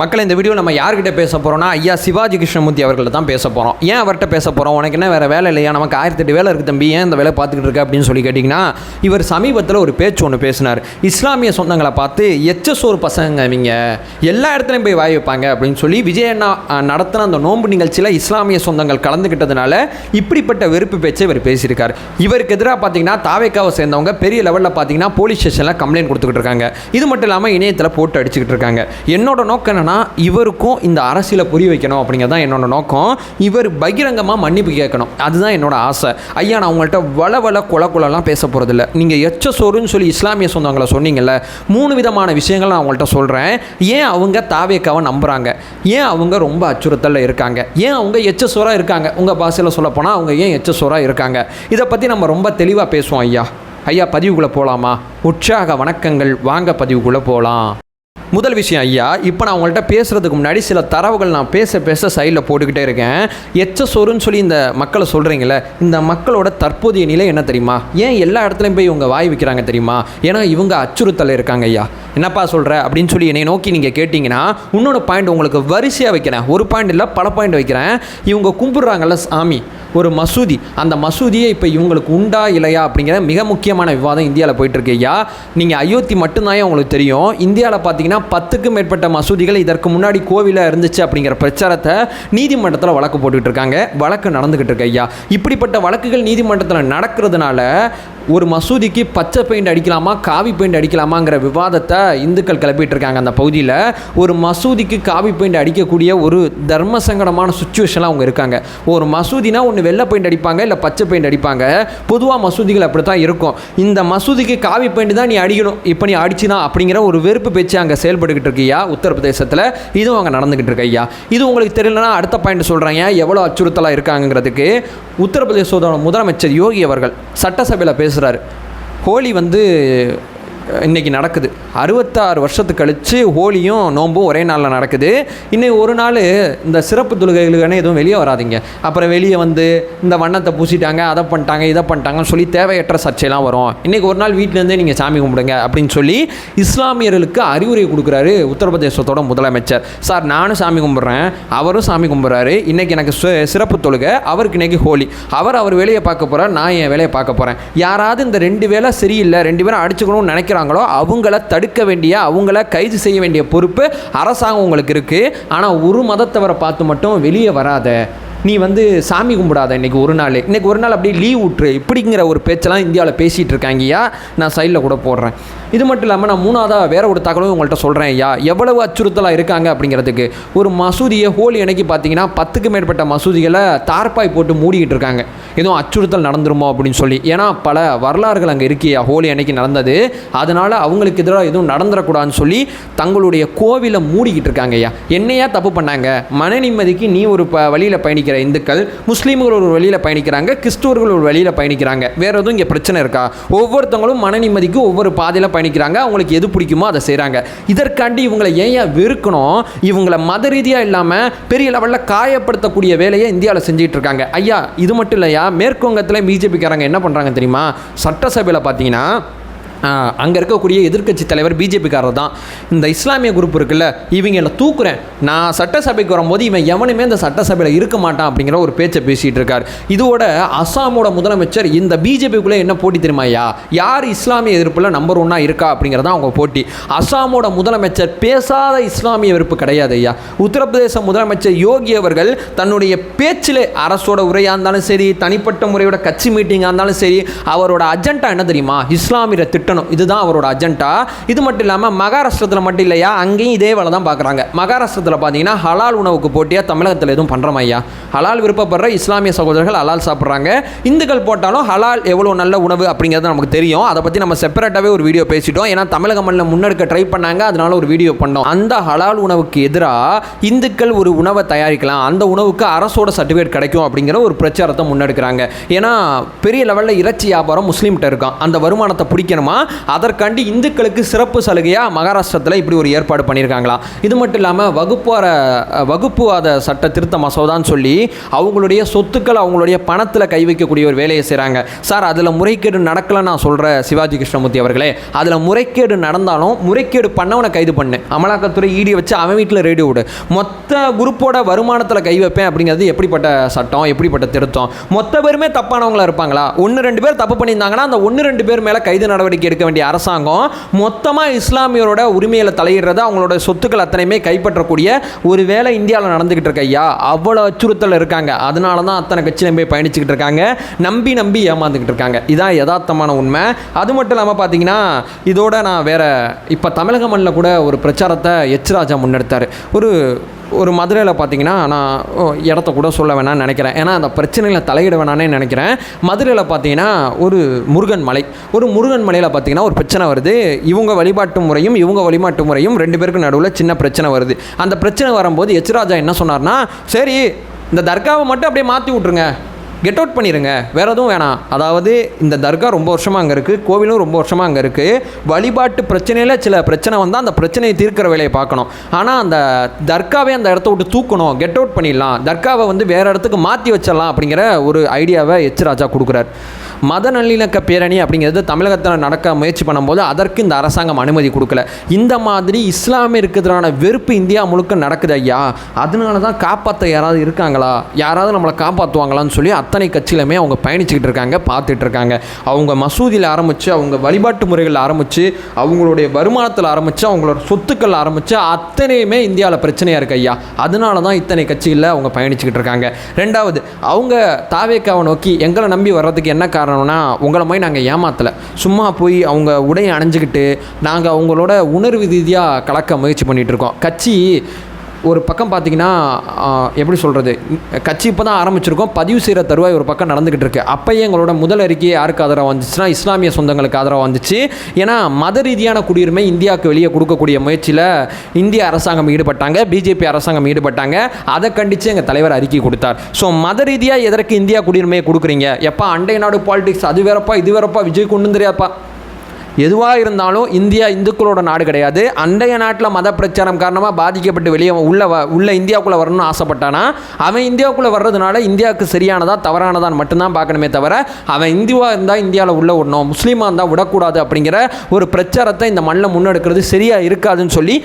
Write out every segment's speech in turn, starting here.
மக்கள் இந்த வீடியோ நம்ம யார்கிட்ட பேச போகிறோம்னா ஐயா சிவாஜி கிருஷ்ணமூர்த்தி அவர்கள தான் பேச போகிறோம் ஏன் அவர்கிட்ட பேச போகிறோம் உனக்கு என்ன வேறு வேலை இல்லையா? நமக்கு ஆயிரத்தெட்டு வேலை இருக்குது தம்பி. ஏன் இந்த வேலை பார்த்துக்கிட்டு இருக்க அப்படின்னு சொல்லி கேட்டிங்கன்னா இவர் சமீபத்தில் ஒரு பேச்சு ஒன்று பேசினார். இஸ்லாமிய சொந்தங்களை பார்த்து எச்சசோறு பசங்க இவங்க. எல்லா இடத்துலையும் போய் வாய் வைப்பாங்க அப்படின்னு சொல்லி விஜய் அண்ணா நடத்தின அந்த நோன்பு நிகழ்ச்சியில் இஸ்லாமிய சொந்தங்கள் கலந்துக்கிட்டதுனால இப்படிப்பட்ட வெறுப்பு பேச்சை இவர் பேசியிருக்கார். இவருக்கு எதிராக பார்த்தீங்கன்னா தாவேக்காவை சேர்ந்தவங்க பெரிய லெவலில் பார்த்தீங்கன்னா போலீஸ் ஸ்டேஷனில் கம்ப்ளைண்ட் கொடுத்துக்கிட்டு இருக்காங்க. இது மட்டும் இல்லாமல் இணையத்தில் போட்டு அடிச்சுக்கிட்டு இருக்காங்க. என்னோட நோக்கம் என்னென்னா இவருக்கும் இந்த அரசியலை புரிய வைக்கணும் அப்படிங்கிறது தான் என்னோட நோக்கம். இவர் பகிரங்கமாக மன்னிப்பு கேட்கணும். அதுதான் என்னோட ஆசை. ஐயா நான் உங்கள்கிட்ட வள வள குல குலலாம் பேச போகிறதில்ல நீங்கள் எச்ச சோறுன்னு சொல்லி இஸ்லாமிய சொந்தங்களை சொன்னீங்கல்ல மூணு விதமான விஷயங்கள் நான் உங்கள்கிட்ட சொல்கிறேன் ஏன் அவங்க தாவேக்காவை நம்புகிறாங்க ஏன் அவங்க ரொம்ப அச்சுறுத்தலில் இருக்காங்க? ஏன் அவங்க எச்ச சோறாக இருக்காங்க? உங்கள் பாஷையில் சொல்லப்போனால் அவங்க ஏன் எச்ச சோறாக இருக்காங்க? இதை பற்றி நம்ம ரொம்ப தெளிவாக பேசுவோம் ஐயா. ஐயா பதிவுக்குள்ளே போகலாமா உற்சாக வணக்கங்கள். வாங்க பதிவுக்குள்ளே போகலாம் முதல் விஷயம் ஐயா இப்போ நான் உங்கள்கிட்ட பேசுகிறதுக்கு முன்னாடி சில தரவுகள் நான் பேச பேச சைடில் போட்டுக்கிட்டே இருக்கேன். எச்ச சோறுன்னு சொல்லி இந்த மக்களை சொல்கிறீங்களே இந்த மக்களோட தற்போதைய நிலை என்ன தெரியுமா? ஏன் எல்லா இடத்துலையும் போய் இவங்க வாய் வைக்கிறாங்க தெரியுமா? ஏன்னா இவங்க அச்சுறுத்தல் இருக்காங்க ஐயா. என்னப்பா சொல்கிற அப்படின்னு சொல்லி என்னை நோக்கி நீங்கள் கேட்டிங்கன்னா இன்னொரு பாயிண்ட் உங்களுக்கு வரிசையாக வைக்கிறேன். ஒரு பாயிண்ட் இல்லை பல பாயிண்ட் வைக்கிறேன். இவங்க கும்பிட்றாங்கல்ல சாமி. ஒரு மசூதி. அந்த மசூதியே இப்போ இவங்களுக்கு உண்டா இல்லையா அப்படிங்கிற மிக முக்கியமான விவாதம் இந்தியாவில் போயிட்டுருக்கு. ஐயா நீங்கள் அயோத்தி மட்டும்தான் உங்களுக்கு தெரியும். இந்தியாவில் பார்த்தீங்கன்னா பத்துக்கும் மேற்பட்ட மசூதிகள் இதற்கு முன்னாடி கோவிலாக இருந்துச்சு அப்படிங்கிற பிரச்சாரத்தை நீதிமன்றத்தில் வழக்கு போட்டுக்கிட்டு இருக்காங்க. வழக்கு நடந்துக்கிட்டு இருக்கு ஐயா. இப்படிப்பட்ட வழக்குகள் நீதிமன்றத்தில் நடக்கிறதுனால ஒரு மசூதிக்கு பச்சை பெயிண்ட் அடிக்கலாமா காவி பெயிண்ட் அடிக்கலாமாங்கிற விவாதத்தை இந்துக்கள் கிளப்பிட்டு இருக்காங்க அந்த பகுதியில். ஒரு மசூதிக்கு காவி பெயிண்ட் அடிக்கக்கூடிய ஒரு தர்ம சங்கடமான சுச்சுவேஷனில் அவங்க இருக்காங்க. ஒரு மசூதினா ஒன்று வெள்ளை பெயிண்ட் அடிப்பாங்க இல்லை பச்சை பெயிண்ட் அடிப்பாங்க. பொதுவாக மசூதிகள் அப்படி தான் இருக்கும். இந்த மசூதிக்கு காவி பெயிண்ட் தான் நீ அடிக்கணும். இப்போ நீ அடிச்சுனா அப்படிங்கிற ஒரு வெறுப்பு பேச்சு அங்கே செயல்பட்டுக்கிட்டு இருக்கியா உத்தரப்பிரதேசத்தில். இதுவும் அங்கே நடந்துக்கிட்டு இருக்கு ஐயா. இது உங்களுக்கு தெரியலனா அடுத்த பாயிண்ட் சொல்கிறேன் எவ்வளோ அச்சுறுத்தலாக இருக்காங்கிறதுக்கு உத்தரப்பிரதேசோட முதலமைச்சர் யோகி அவர்கள் சட்டசபையில் பேசுகிறாரு ஹோலி வந்து இன்றைக்கி நடக்குது. அறுபத்தாறு வருஷத்து கழித்து ஹோலியும் நோம்பும் ஒரே நாளில் நடக்குது. இன்னும் ஒரு நாள் இந்த சிறப்பு தொழுகைகளுக்கான எதுவும் வெளியே வராதீங்க. அப்புறம் வெளியே வந்து இந்த வண்ணத்தை பூசிட்டாங்க அதை பண்ணிட்டாங்க இதை பண்ணிட்டாங்கன்னு சொல்லி தேவையற்ற சர்ச்சையெல்லாம் வரும். இன்றைக்கி ஒரு நாள் வீட்டிலேருந்தே நீங்கள் சாமி கும்பிடுங்க அப்படின்னு சொல்லி இஸ்லாமியர்களுக்கு அறிவுரை கொடுக்குறாரு உத்தரப்பிரதேசத்தோட முதலமைச்சர். சார் நானும் சாமி கும்பிட்றேன் அவரும் சாமி கும்பிட்றாரு. இன்றைக்கி எனக்கு சு- சிறப்பு தொழுகை அவருக்கு இன்றைக்கி ஹோலி. அவர் அவர் வேலையை பார்க்க போகிறார் நான் என் வேலையை பார்க்க போகிறேன் யாராவது இந்த ரெண்டு வேலை சரியில்லை ரெண்டு பேரும் அடிச்சுக்கணும்னு நினைக்கிறாங்களோ அவங்கள தடுக்க வேண்டிய அவங்கள கைது செய்ய வேண்டிய பொறுப்பு அரசாங்கம் உங்களுக்கு இருக்குது ஆனால் ஒரு மதத்தவரை பார்த்து மட்டும் வெளியே வராத நீ வந்து சாமி கும்பிடாத இன்றைக்கி ஒரு நாள். இன்றைக்கி ஒரு நாள் அப்படியே லீவ் விட்டுரு. இப்படிங்கிற ஒரு பேச்செல்லாம் இந்தியாவில் பேசிகிட்டு இருக்காங்கய்யா நான் சைடில் கூட போடுறேன். இது மட்டும் இல்லாமல் நான் மூணாவதாக வேற ஒரு தகவலும் உங்கள்கிட்ட சொல்கிறேன் ஐயா. எவ்வளவு அச்சுறுத்தலாக இருக்காங்க அப்படிங்கிறதுக்கு. ஒரு மசூதியை ஹோலி அன்னைக்கு பார்த்தீங்கன்னா பத்துக்கு மேற்பட்ட மசூதிகளை தார்பாய் போட்டு மூடிக்கிட்டு இருக்காங்க. எதுவும் அச்சுறுத்தல் நடந்துருமோ அப்படின்னு சொல்லி. ஏன்னா பல வரலாறுகள் அங்கே இருக்கியா ஹோலி அன்னைக்கு நடந்தது. அதனால் அவங்களுக்கு எதிராக எதுவும் நடந்துடக்கூடாதுன்னு சொல்லி தங்களுடைய கோவிலை மூடிக்கிட்டு இருக்காங்க ஐயா. என்னையா தப்பு பண்ணாங்க? மன நிம்மதிக்கு நீ ஒரு ப வழியில் பயணிக்கிற இந்துக்கள் முஸ்லீம்கள் ஒரு வழியில் பயணிக்கிறாங்க கிறிஸ்துவர்கள் ஒரு வழியில் பயணிக்கிறாங்க. வேறு எதுவும் இங்கே பிரச்சனை இருக்கா? ஒவ்வொருத்தவங்களும் மன நிம்மதிக்கு ஒவ்வொரு பாதையில் பயணிக்கிறாங்க. அவங்களுக்கு எது பிடிக்குமோ அதை செய்கிறாங்க இதற்காண்டி இவங்களை ஏன் ஏன் வெறுக்கணும்? இவங்களை மத ரீதியாக இல்லாமல் பெரிய லெவலில் காயப்படுத்தக்கூடிய வேலையை இந்தியாவில் செஞ்சுட்டு இருக்காங்க. ஐயா இது மட்டும் இல்லையா? மேற்குவங்கத்தில் பிஜேபிக்காரங்க என்ன பண்ணுறாங்க தெரியுமா? சட்டசபையில் பார்த்தீங்கன்னா அங்கே இருக்கக்கூடிய எதிர்க்கட்சி தலைவர் பிஜேபிக்காரர் தான். இந்த இஸ்லாமிய குரூப் இருக்குல்ல இவங்களை தூக்குறேன். நான் சட்டசபைக்கு வரும்போது இவன் எவனுமே இந்த சட்டசபையில் இருக்க மாட்டான் அப்படிங்கிற ஒரு பேச்சை பேசிகிட்டு இருக்கார். இதோட அஸ்ஸாமோட முதலமைச்சர் இந்த பிஜேபிக்குள்ளே என்ன போட்டி தெரியுமாயா யார் இஸ்லாமிய எதிர்ப்பில் நம்பர் ஒன்னாக இருக்கா அப்படிங்கிறதான் அவங்க போட்டி. அஸ்ஸாமோட முதலமைச்சர் பேசாத இஸ்லாமிய எதிர்ப்பு கிடையாது ஐயா. உத்தரப்பிரதேச முதலமைச்சர் யோகி அவர்கள் தன்னுடைய பேச்சில் அரசோட உரையாக இருந்தாலும் சரி தனிப்பட்ட முறையோட கட்சி மீட்டிங்காக இருந்தாலும் சரி அவரோட அஜெண்டா என்ன தெரியுமா? இஸ்லாமியரை இருக்கணும். இதுதான் அவரோட அஜெண்டா இது மட்டும் இல்லாமல் மகாராஷ்டிரத்தில் மட்டும் இல்லையா? அங்கேயும் இதே வேலை தான் பார்க்குறாங்க. மகாராஷ்டிரத்தில் பார்த்தீங்கன்னா ஹலால் உணவுக்கு போட்டியாக தமிழகத்தில் எதுவும் பண்ணுறோம் ஐயா? ஹலால் விருப்பப்படுற இஸ்லாமிய சகோதரர்கள் ஹலால் சாப்பிட்றாங்க. இந்துக்கள் போட்டாலும் ஹலால் எவ்வளோ நல்ல உணவு அப்படிங்கிறது நமக்கு தெரியும். அதை பற்றி நம்ம செப்பரேட்டாகவே ஒரு வீடியோ பேசிட்டோம். ஏன்னா தமிழக மண்ணில் முன்னெடுக்க ட்ரை பண்ணாங்க. அதனால ஒரு வீடியோ பண்ணோம். அந்த ஹலால் உணவுக்கு எதிராக இந்துக்கள் ஒரு உணவை தயாரிக்கலாம். அந்த உணவுக்கு அரசோட சர்டிஃபிகேட் கிடைக்கும் அப்படிங்கிற ஒரு பிரச்சாரத்தை முன்னெடுக்கிறாங்க. ஏன்னா பெரிய லெவலில் இறைச்சி வியாபாரம் முஸ்லீம்கிட்ட இருக்கான் அந்த வருமானத்தை பிடிக்கணுமா? அதற்காண்டி இந்துக்களுக்கு சிறப்பு சலுகையாக மகாராஷ்டிரத்தில் இப்படி ஒரு ஏற்பாடு பண்ணியிருக்காங்களாம் இது மட்டும் இல்லாமல் வகுப்பார வகுப்புவாத சட்ட திருத்த மசோதான்னு சொல்லி அவங்களுடைய சொத்துக்கள் அவங்களுடைய பணத்தில் கை வைக்கக்கூடிய ஒரு வேலையை செய்கிறாங்க சார் அதில் முறைகேடு நடக்கலை நான் சொல்கிறேன் சிவாஜி கிருஷ்ணமூர்த்தி அவர்களே அதில் முறைகேடு நடந்தாலும் முறைகேடு பண்ணவனை கைது பண்ணு. அமலாக்கத்துறை ஈடி வச்சு அவன் வீட்டில் ரேடியோ விடு. மொத்த குரூப்போட வருமானத்தில் கை வைப்பேன் அப்படிங்கிறது எப்படிப்பட்ட சட்டம் எப்படிப்பட்ட திருத்தம்? மொத்த பேருமே தப்பானவங்களா இருப்பாங்களா? ஒன்று ரெண்டு பேர் தப்பு பண்ணியிருந்தாங்கன்னா அந்த ஒன்று ரெண்டு பேர் மேலே கைது நடவடிக்கை எடுக்க வேண்டிய அரசாங்கம் மொத்தமாக இஸ்லாமியரோட உரிமையில் தலையிடுறத அவங்களோட சொத்துக்கள் அத்தனையுமே கைப்பற்றக்கூடிய ஒரு வேலை இந்தியாவில் நடந்துக்கிட்டு இருக்க ஐயா. அவ்வளோ அச்சுறுத்தல் இருக்காங்க. அதனால தான் அத்தனை கட்சி நம்பி பயணிச்சுக்கிட்டு இருக்காங்க. நம்பி நம்பி ஏமாந்துக்கிட்டு இருக்காங்க. இதான் யதார்த்தமான உண்மை. அது மட்டும் இல்லாமல் பார்த்தீங்கன்னா இதோட நான் வேற இப்போ தமிழக மண்ணில் கூட ஒரு பிரச்சாரத்தை எச் ராஜா முன்னெடுத்தார். ஒரு ஒரு மதுரையில் பார்த்தீங்கன்னா நான் இடத்த கூட சொல்ல வேணாம்னு நினைக்கிறேன். ஏன்னா அந்த பிரச்சனையில் தலையிட வேணானே நினைக்கிறேன். மதுரையில் பார்த்தீங்கன்னா ஒரு முருகன் மலை. ஒரு முருகன் மலையில் பார்த்தீங்கன்னா ஒரு பிரச்சனை வருது. இவங்க வழிபாட்டு முறையும் இவங்க வழிபாட்டு முறையும் ரெண்டு பேருக்கு நடுவில் சின்ன பிரச்சனை வருது. அந்த பிரச்சனை வரும்போது எச்ராஜா என்ன சொன்னார்னா சரி இந்த தர்காவை மட்டும் அப்படியே மாற்றி விட்ருங்க கெட் அவுட் பண்ணிடுங்க வேறு எதுவும் வேணாம். அதாவது இந்த தர்கா ரொம்ப வருஷமாக அங்கே இருக்குது கோவிலும் ரொம்ப வருஷமாக அங்கே இருக்குது வழிபாட்டு பிரச்சனையில் சில பிரச்சனை வந்தால் அந்த பிரச்சனையை தீர்க்கிற வேலையை பார்க்கணும். ஆனால் அந்த தர்காவே அந்த இடத்த விட்டு தூக்கணும். கெட் அவுட் பண்ணிடலாம். தர்காவை வந்து வேறு இடத்துக்கு மாற்றி வச்சிடலாம் அப்படிங்கிற ஒரு ஐடியாவை எச் ராஜா கொடுக்குறார். மத நல்லிணக்க பேரணி அப்படிங்கிறது தமிழகத்தில் நடக்க முயற்சி பண்ணும்போது அதற்கு இந்த அரசாங்கம் அனுமதி கொடுக்கல. இந்த மாதிரி இஸ்லாமியருக்கு எதிரான வெறுப்பு இந்தியா முழுக்க நடக்குது ஐயா. அதனால தான் காப்பாற்ற யாராவது இருக்காங்களா? யாராவது நம்மளை காப்பாற்றுவாங்களான்னு சொல்லி அத்தனை கட்சியிலுமே அவங்க பயணிச்சுக்கிட்டு இருக்காங்க பார்த்துட்டு இருக்காங்க. அவங்க மசூதியில் ஆரம்பித்து அவங்க வழிபாட்டு முறைகளில் ஆரம்பித்து அவங்களுடைய வருமானத்தில் ஆரம்பித்து அவங்களோட சொத்துக்கள் ஆரம்பித்து அத்தனையுமே இந்தியாவில் பிரச்சனையாக இருக்கு ஐயா. அதனால தான் இத்தனை கட்சிகளில் அவங்க பயணிச்சுக்கிட்டு இருக்காங்க. ரெண்டாவது அவங்க தாவேக்காவை நோக்கி எங்களை நம்பி வர்றதுக்கு என்ன காரணம்? காரணம்னா உங்களை மாதிரி நாங்கள் ஏமாற்றலை சும்மா போய் அவங்க உடையை அணிஞ்சுக்கிட்டு நாங்கள் அவங்களோட உணர்வு ரீதியாக கலக்க முயற்சி பண்ணிகிட்ருக்கோம் கட்சி ஒரு பக்கம் பார்த்தீங்கன்னா எப்படி சொல்கிறது கட்சி இப்போ தான் ஆரம்பிச்சிருக்கோம். பதிவு செய்கிற தருவாய் ஒரு பக்கம் நடந்துக்கிட்டு இருக்கு. அப்போயே எங்களோட முதல் அறிக்கை யாருக்கு ஆதரவு வந்துச்சுன்னா இஸ்லாமிய சொந்தங்களுக்கு ஆதரவு வந்துச்சு. ஏன்னா மத ரீதியான குடியுரிமை இந்தியாவுக்கு வெளியே கொடுக்கக்கூடிய முயற்சியில் இந்திய அரசாங்கம் ஈடுபட்டாங்க பிஜேபி அரசாங்கம் ஈடுபட்டாங்க. அதை கண்டித்து எங்கள் தலைவர் அறிக்கை கொடுத்தார். ஸோ மத ரீதியாக எதற்கு இந்தியா குடியுரிமையை கொடுக்குறீங்க? எப்பா அண்டை நாடு பாலிடிக்ஸ் அது வேறப்பா இது வேறப்பா விஜய் கொண்டு தெரியாப்பா எதுவாக இருந்தாலும் இந்தியா இந்துக்களோட நாடு கிடையாது. அண்டைய நாட்டில் மத பிரச்சாரம் காரணமாக பாதிக்கப்பட்டு வெளியே உள்ள வ உள்ள இந்தியாவுக்குள்ளே வரணும்னு ஆசைப்பட்டானா? அவன் இந்தியாவுக்குள்ளே வர்றதுனால இந்தியாவுக்கு சரியானதா தவறானதான்னு மட்டும்தான் பார்க்கணுமே தவிர அவன் இந்துவாக இருந்தால் இந்தியாவில் உள்ள விடணும் முஸ்லீமாக இருந்தால் விடக்கூடாது அப்படிங்கிற ஒரு பிரச்சாரத்தை இந்த மண்ணில் முன்னெடுக்கிறது சரியாக இருக்காதுன்னு சொல்லி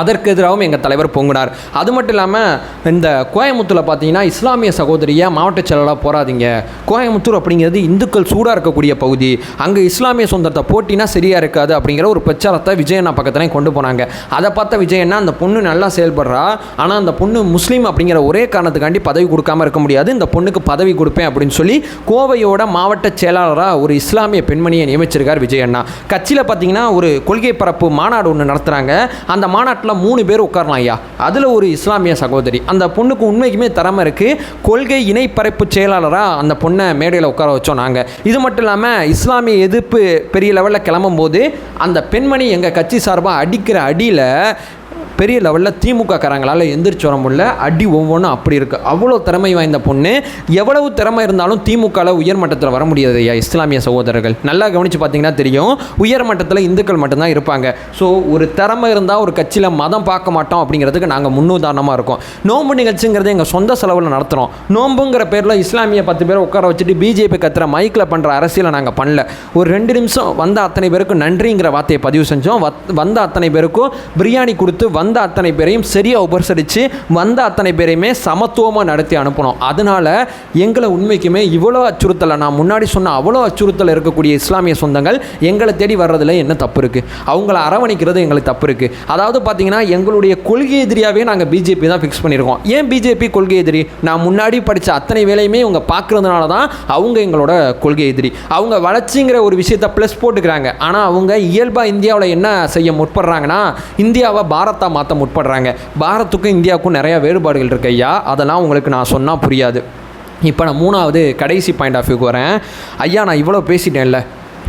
அதற்கு எதிராகவும் எங்கள் தலைவர் பொங்குனார். அது மட்டும் இல்லாமல் இந்த கோயமுத்தூரில் பார்த்தீங்கன்னா இஸ்லாமிய சகோதரியாக மாவட்ட செயலாளராக போராதீங்க கோயமுத்தூர் அப்படிங்கிறது இந்துக்கள் சூடாக இருக்கக்கூடிய பகுதி. அங்கே இஸ்லாமிய சொந்தத்தை போட்டினா சரியாக இருக்காது அப்படிங்கிற ஒரு பிரச்சாரத்தை விஜயண்ணா பக்கத்துலேயும் கொண்டு போனாங்க. அதை பார்த்த விஜயண்ணா அந்த பொண்ணு நல்லா செயல்படுறா. ஆனால் அந்த பொண்ணு முஸ்லீம் அப்படிங்கிற ஒரே காரணத்துக்காண்டி பதவி கொடுக்காம இருக்க முடியாது. இந்த பொண்ணுக்கு பதவி கொடுப்பேன் அப்படின்னு சொல்லி கோவையோட மாவட்ட செயலாளராக ஒரு இஸ்லாமிய பெண்மணியை நியமிச்சிருக்கார் விஜயண்ணா. கட்சியில் பார்த்தீங்கன்னா ஒரு கொள்கை பரப்பு மாநாடு ஒன்று நடத்துகிறாங்க அந்த மாநாடு மாநாட்டில் மூணு பேர் உட்காரலாம் ஐயா. அதில் ஒரு இஸ்லாமிய சகோதரி. அந்த பொண்ணுக்கு உண்மைக்குமே திறமை இருக்குது கொள்கை இணைப்பரப்பு செயலாளராக அந்த பொண்ணை மேடையில் உட்கார வச்சோம் நாங்கள் இது மட்டும் இல்லாமல் இஸ்லாமிய எதிர்ப்பு பெரிய லெவலில் கிளம்பும்போது அந்த பெண்மணி எங்கள் கட்சி சார்பாக அடிக்கிற அடியில் பெரிய லெவலில் திமுக காரங்களால் எந்திரிச்சு வர முடியல. அடி ஒவ்வொன்றும் அப்படி இருக்குது அவ்வளோ திறமை வாய்ந்த பொண்ணு. எவ்வளவு திறமை இருந்தாலும் திமுகவில் உயர்மட்டத்தில் வர முடியாது ஐயா இஸ்லாமிய சகோதரர்கள். நல்லா கவனித்து பார்த்தீங்கன்னா தெரியும். உயர்மட்டத்தில் இந்துக்கள் மட்டும்தான் இருப்பாங்க. ஸோ ஒரு திறமை இருந்தால் ஒரு கட்சியில் மதம் பார்க்க மாட்டோம் அப்படிங்கிறதுக்கு நாங்கள் முன்னுதாரணமாக இருக்கோம். நோன்பு நிகழ்ச்சிங்கிறது எங்கள் சொந்த செலவில் நடத்துகிறோம் நோன்புங்கிற பேரில் இஸ்லாமிய பத்து பேரை உட்கார வச்சுட்டு பிஜேபி கத்துற மைக்கில் பண்ணுற அரசியலை நாங்கள் பண்ணல. ஒரு ரெண்டு நிமிஷம் வந்த அத்தனை பேருக்கும் நன்றிங்கிற வார்த்தையை பதிவு செஞ்சோம். வத்- வந்த அத்தனை பேருக்கும் பிரியாணி கொடுத்து வந்த அத்தனை பேரையும் சரியாக உபசரித்து வந்த அத்தனை பேரையுமே சமத்துவமாக நடத்தி அனுப்பணும். அதனால் எங்களை உண்மைக்குமே இவ்வளோ அச்சுறுத்தலை நான் முன்னாடி சொன்ன அவ்வளோ அச்சுறுத்தல் இருக்கக்கூடிய இஸ்லாமிய சொந்தங்கள் எங்களை தேடி வர்றதுல என்ன தப்பு இருக்குது அவங்கள அரவணைக்கிறது எங்களுக்கு தப்பு இருக்குது அதாவது பார்த்தீங்கன்னா எங்களுடைய கொள்கை எதிரியாகவே நாங்கள் பிஜேபி தான் ஃபிக்ஸ் பண்ணியிருக்கோம் ஏன் பிஜேபி கொள்கை எதிரி? நான் முன்னாடி படித்த அத்தனை வேலையுமே இவங்க பார்க்குறதுனால தான் அவங்க எங்களோட கொள்கை எதிரி. அவங்க வளர்ச்சிங்கிற ஒரு விஷயத்தை ப்ளஸ் போட்டுக்கிறாங்க. ஆனால் அவங்க இயல்பாக இந்தியாவில் என்ன செய்ய முற்படுறாங்கன்னா இந்தியாவை பாரத்தா மாற்ற முற்படுறாங்க. பாரத்துக்கும் இந்தியாவுக்கும் நிறையா வேறுபாடுகள் இருக்கு ஐயா. அதெல்லாம் உங்களுக்கு நான் சொன்னால் புரியாது. இப்போ நான் மூணாவது கடைசி பாயிண்ட் ஆஃப் வியூக்கு வரேன். ஐயா நான் இவ்வளோ பேசிட்டேன்ல.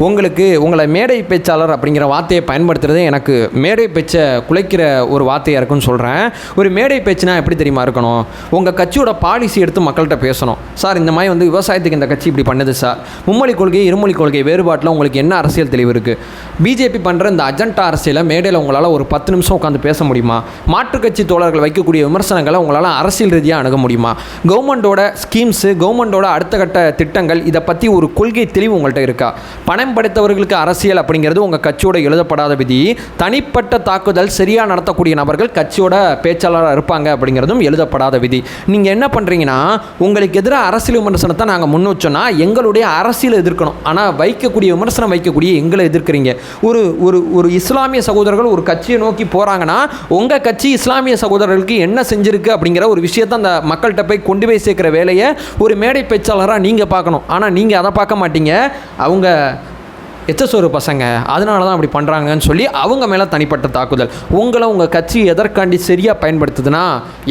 உங்களுக்கு உங்களை மேடை பேச்சாளர் அப்படிங்கிற வார்த்தையை பயன்படுத்துறது எனக்கு மேடை பேச்சை குலைக்கிற ஒரு வார்த்தையாக இருக்குன்னு சொல்கிறேன் ஒரு மேடை பேச்சுனா எப்படி தெரியுமா இருக்கணும்? உங்கள் கட்சியோட பாலிசி எடுத்து மக்கள்கிட்ட பேசணும். சார் இந்த மாதிரி வந்து விவசாயத்துக்கு இந்த கட்சி இப்படி பண்ணுது சார். மும்மொழி கொள்கை இருமொழி கொள்கை வேறுபாட்டில் உங்களுக்கு என்ன அரசியல் தெளிவு இருக்குது பிஜேபி பண்ணுற இந்த அஜெண்டா அரசியலை மேடையில் உங்களால் ஒரு பத்து நிமிஷம் உட்காந்து பேச முடியுமா? மாற்றுக் கட்சி தோழர்கள் வைக்கக்கூடிய விமர்சனங்களை உங்களால் அரசியல் ரீதியாக அணுக முடியுமா? கவர்மெண்டோட ஸ்கீம்ஸு கவர்மெண்ட்டோட அடுத்த கட்ட திட்டங்கள் இதை பற்றி ஒரு கொள்கை தெளிவு உங்கள்கிட்ட இருக்கா? பணம் படைத்தவர்களுக்கு அரசியல் அப்படிங்கிறது உங்கள் கட்சியோட எழுதப்படாத விதி. தனிப்பட்ட தாக்குதல் சரியாக நடத்தக்கூடிய நபர்கள் கட்சியோட பேச்சாளராக இருப்பாங்க அப்படிங்கிறதும் எழுதப்படாத விதி. நீங்கள் என்ன பண்ணுறீங்கன்னா உங்களுக்கு எதிராக அரசியல் விமர்சனத்தை நாங்கள் முன் வச்சோன்னா எங்களுடைய அரசியல் எதிர்க்கணும். ஆனால் வைக்கக்கூடிய விமர்சனம் வைக்கக்கூடிய எங்களை எதிர்க்கிறீங்க. ஒரு ஒரு ஒரு இஸ்லாமிய சகோதரர்கள் ஒரு கட்சியை நோக்கி போகிறாங்கன்னா உங்கள் கட்சி இஸ்லாமிய சகோதரர்களுக்கு என்ன செஞ்சிருக்கு அப்படிங்கிற ஒரு விஷயத்தை அந்த மக்கள்கிட்ட போய் கொண்டு போய் சேர்க்குற வேலையை ஒரு மேடை பேச்சாளராக நீங்கள் பார்க்கணும். ஆனால் நீங்கள் அதை பார்க்க மாட்டீங்க. அவங்க எச்சசோறு பசங்க? அதனால தான் அப்படி பண்ணுறாங்கன்னு சொல்லி அவங்க மேலே தனிப்பட்ட தாக்குதல். உங்களை உங்கள் கட்சி எதற்காண்டி சரியாக பயன்படுத்துதுன்னா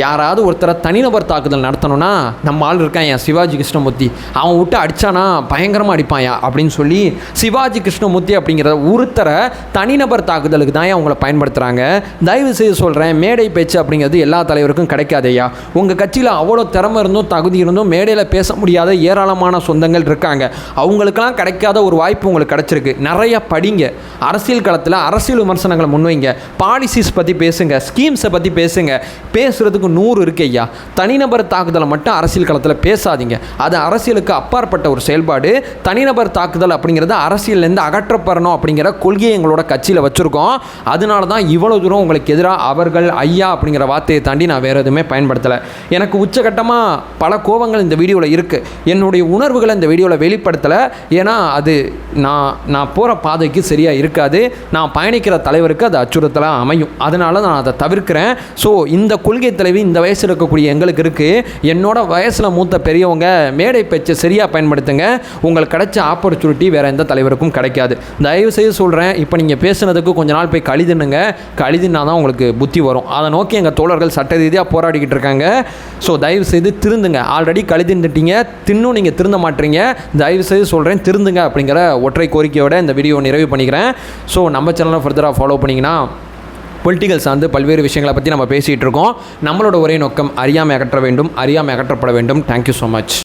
யாராவது ஒருத்தரை தனிநபர் தாக்குதல் நடத்தணும்னா நம்ம ஆள் இருக்கான் என் சிவாஜி கிருஷ்ணமூர்த்தி. அவன் விட்டு அடித்தானா பயங்கரமாக அடிப்பாயா? அப்படின்னு சொல்லி சிவாஜி கிருஷ்ணமூர்த்தி அப்படிங்கிற ஒருத்தரை தனிநபர் தாக்குதலுக்கு தான் அவங்கள பயன்படுத்துகிறாங்க தயவு செய்து சொல்கிறேன் மேடை பேச்சு அப்படிங்கிறது எல்லா தலைவருக்கும் கிடைக்காதையா உங்கள் கட்சியில் அவ்வளோ திறமை இருந்தும் தகுதி இருந்தும் மேடையில் பேச முடியாத ஏராளமான சொந்தங்கள் இருக்காங்க. அவங்களுக்கெல்லாம் கிடைக்காத ஒரு வாய்ப்பு உங்களுக்கு கிடச்சிருக்கு. நிறைய படிங்க. அரசியல் களத்தில் அரசியல் விமர்சனங்களை முன்வைங்க. பாலிசிஸ் பற்றி பேசுங்க. ஸ்கீம்ஸை பற்றி பேசுங்க. பேசுகிறதுக்கு நூறு இருக்கு ஐயா. தனிநபர் தாக்குதலை மட்டும் அரசியல் களத்தில் பேசாதீங்க. அது அரசியலுக்கு அப்பாற்பட்ட ஒரு செயல்பாடு. தனிநபர் தாக்குதல் அப்படிங்கிறது அரசியல்லேருந்து அகற்றப்படணும் அப்படிங்கிற கொள்கையை எங்களோட கட்சியில் வச்சுருக்கோம். அதனால தான் இவ்வளோ தூரம் உங்களுக்கு எதிராக அவர்கள் ஐயா அப்படிங்கிற வார்த்தையை தாண்டி நான் வேறு எதுவுமே பயன்படுத்தலை. எனக்கு உச்சகட்டமாக பல கோபங்கள் இந்த வீடியோவில் இருக்குது என்னுடைய உணர்வுகளை இந்த வீடியோவில் வெளிப்படுத்தலை. ஏன்னா அது நான் நான் போகிற பாதைக்கு சரியாக இருக்காது. நான் பயணிக்கிற தலைவருக்கு அது அச்சுறுத்தலாக அமையும். அதனால் நான் அதை தவிர்க்கிறேன். ஸோ இந்த கொள்கை தலைவி இந்த வயசில் இருக்கக்கூடிய எங்களுக்கு இருக்குது என்னோட வயசில் மூத்த பெரியவங்க மேடை பேச்சை சரியாக பயன்படுத்துங்க. உங்களுக்கு கிடைச்ச ஆப்பர்ச்சுனிட்டி வேறு எந்த தலைவருக்கும் கிடைக்காது. தயவு செய்து சொல்கிறேன் இப்போ நீங்கள் பேசுனதுக்கு கொஞ்ச நாள் போய் கழிதுனுங்க. கழிதுனா தான் உங்களுக்கு புத்தி வரும். அதை நோக்கி எங்கள் தோழர்கள் சட்ட ரீதியாக போராடிக்கிட்டு இருக்காங்க. ஸோ தயவு செய்து திருந்துங்க. ஆல்ரெடி கழிதுன்னுட்டீங்க. தின்னும் நீங்கள் திருந்த மாட்டீங்க. தயவு செய்து சொல்கிறேன் திருந்துங்க அப்படிங்கிற ஒற்றை கோரிக்கை கோரிக்கையோட இந்த வீடியோ நிறைவு பண்ணிக்கிறேன். ஸோ நம்ம சேனலை ஃபர்தராக ஃபாலோ பண்ணிங்கன்னா பொலிட்டிக்கல் சார்ந்து பல்வேறு விஷயங்களை பற்றி நம்ம பேசிகிட்டு இருக்கோம். நம்மளோட ஒரே நோக்கம் அறியாமை அகற்ற வேண்டும். அறியாமை அகற்றப்பட வேண்டும். Thank you so much